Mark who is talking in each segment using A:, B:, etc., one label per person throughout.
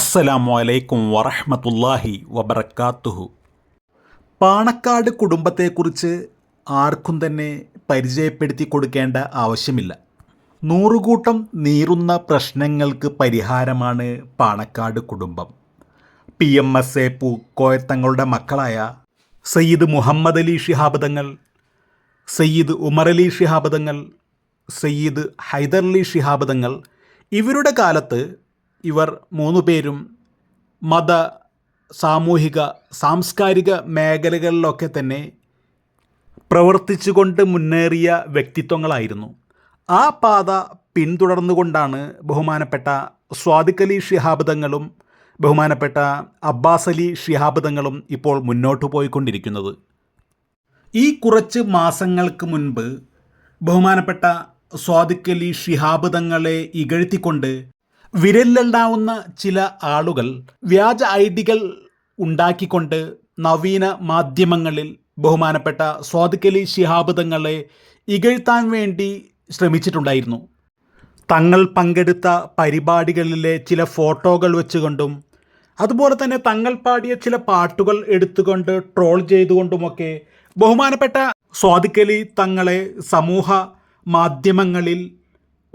A: അസ്സലാമു അലൈക്കും വറഹ്മത്തുള്ളാഹി വബറക്കാത്തുഹു. പാണക്കാട് കുടുംബത്തെക്കുറിച്ച് ആർക്കും തന്നെ പരിചയപ്പെടുത്തി കൊടുക്കേണ്ട ആവശ്യമില്ല. നൂറുകൂട്ടം നീറുന്ന പ്രശ്നങ്ങൾക്ക് പരിഹാരമാണ് പാണക്കാട് കുടുംബം. പി എം എസ് എ പൂക്കോയത്തങ്ങളുടെ മക്കളായ സയ്യിദ് മുഹമ്മദ് അലി ഷിഹാബ് തങ്ങൾ സയ്യിദ് ഉമർ അലി ഷിഹാബ് തങ്ങൾ സയ്യിദ് ഹൈദർ അലി ഷിഹാബ് തങ്ങൾ ഇവരുടെ കാലത്ത് ഇവർ മൂന്നു പേരും മത സാമൂഹിക സാംസ്കാരിക മേഖലകളിലൊക്കെ തന്നെ പ്രവർത്തിച്ചുകൊണ്ട് മുന്നേറിയ വ്യക്തിത്വങ്ങളായിരുന്നു. ആ പാത പിന്തുടർന്നുകൊണ്ടാണ് ബഹുമാനപ്പെട്ട സ്വാദിഖലി അലി ഷിഹാബ് ബഹുമാനപ്പെട്ട അബ്ബാസ് അലി ഷിഹാബ്ദങ്ങളും ഇപ്പോൾ മുന്നോട്ട് പോയിക്കൊണ്ടിരിക്കുന്നത്. ഈ കുറച്ച് മാസങ്ങൾക്ക് മുൻപ് ബഹുമാനപ്പെട്ട സ്വാദിഖലി അലി ഷിഹാബ് ഇകഴ്ത്തിക്കൊണ്ട് വിരലിലെണ്ണാവുന്ന ചില ആളുകൾ വ്യാജ ഐ ഡികൾ ഉണ്ടാക്കിക്കൊണ്ട് നവീന മാധ്യമങ്ങളിൽ ബഹുമാനപ്പെട്ട സ്വാദുക്കലി ശിഹാബുദങ്ങളെ ഇകഴ്ത്താൻ വേണ്ടി ശ്രമിച്ചിട്ടുണ്ടായിരുന്നു. തങ്ങൾ പങ്കെടുത്ത പരിപാടികളിലെ ചില ഫോട്ടോകൾ വെച്ചുകൊണ്ടും അതുപോലെ തന്നെ തങ്ങൾ പാടിയ ചില പാട്ടുകൾ എടുത്തുകൊണ്ട് ട്രോൾ ചെയ്തുകൊണ്ടുമൊക്കെ ബഹുമാനപ്പെട്ട സ്വാദുക്കലി തങ്ങളെ സമൂഹ മാധ്യമങ്ങളിൽ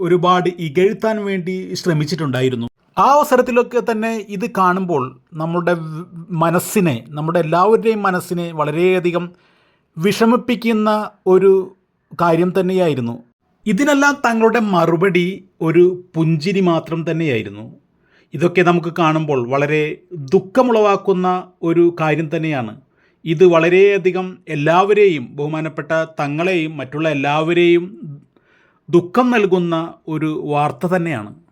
A: ഒരുപാട് ഇകഴ്ത്താൻ വേണ്ടി ശ്രമിച്ചിട്ടുണ്ടായിരുന്നു. ആ അവസരത്തിലൊക്കെ തന്നെ ഇത് കാണുമ്പോൾ നമ്മുടെ മനസ്സിനെ നമ്മുടെ എല്ലാവരുടെയും മനസ്സിനെ വളരെയധികം വിഷമിപ്പിക്കുന്ന ഒരു കാര്യം തന്നെയായിരുന്നു. ഇതിനെല്ലാം തങ്ങളുടെ മറുപടി ഒരു പുഞ്ചിരി മാത്രം തന്നെയായിരുന്നു. ഇതൊക്കെ നമുക്ക് കാണുമ്പോൾ വളരെ ദുഃഖമുളവാക്കുന്ന ഒരു കാര്യം തന്നെയാണ്. ഇത് വളരെയധികം എല്ലാവരെയും ബഹുമാനപ്പെട്ട തങ്ങളെയും മറ്റുള്ള എല്ലാവരെയും ദുഃഖം നൽകുന്ന ഒരു വാർത്ത തന്നെയാണ്.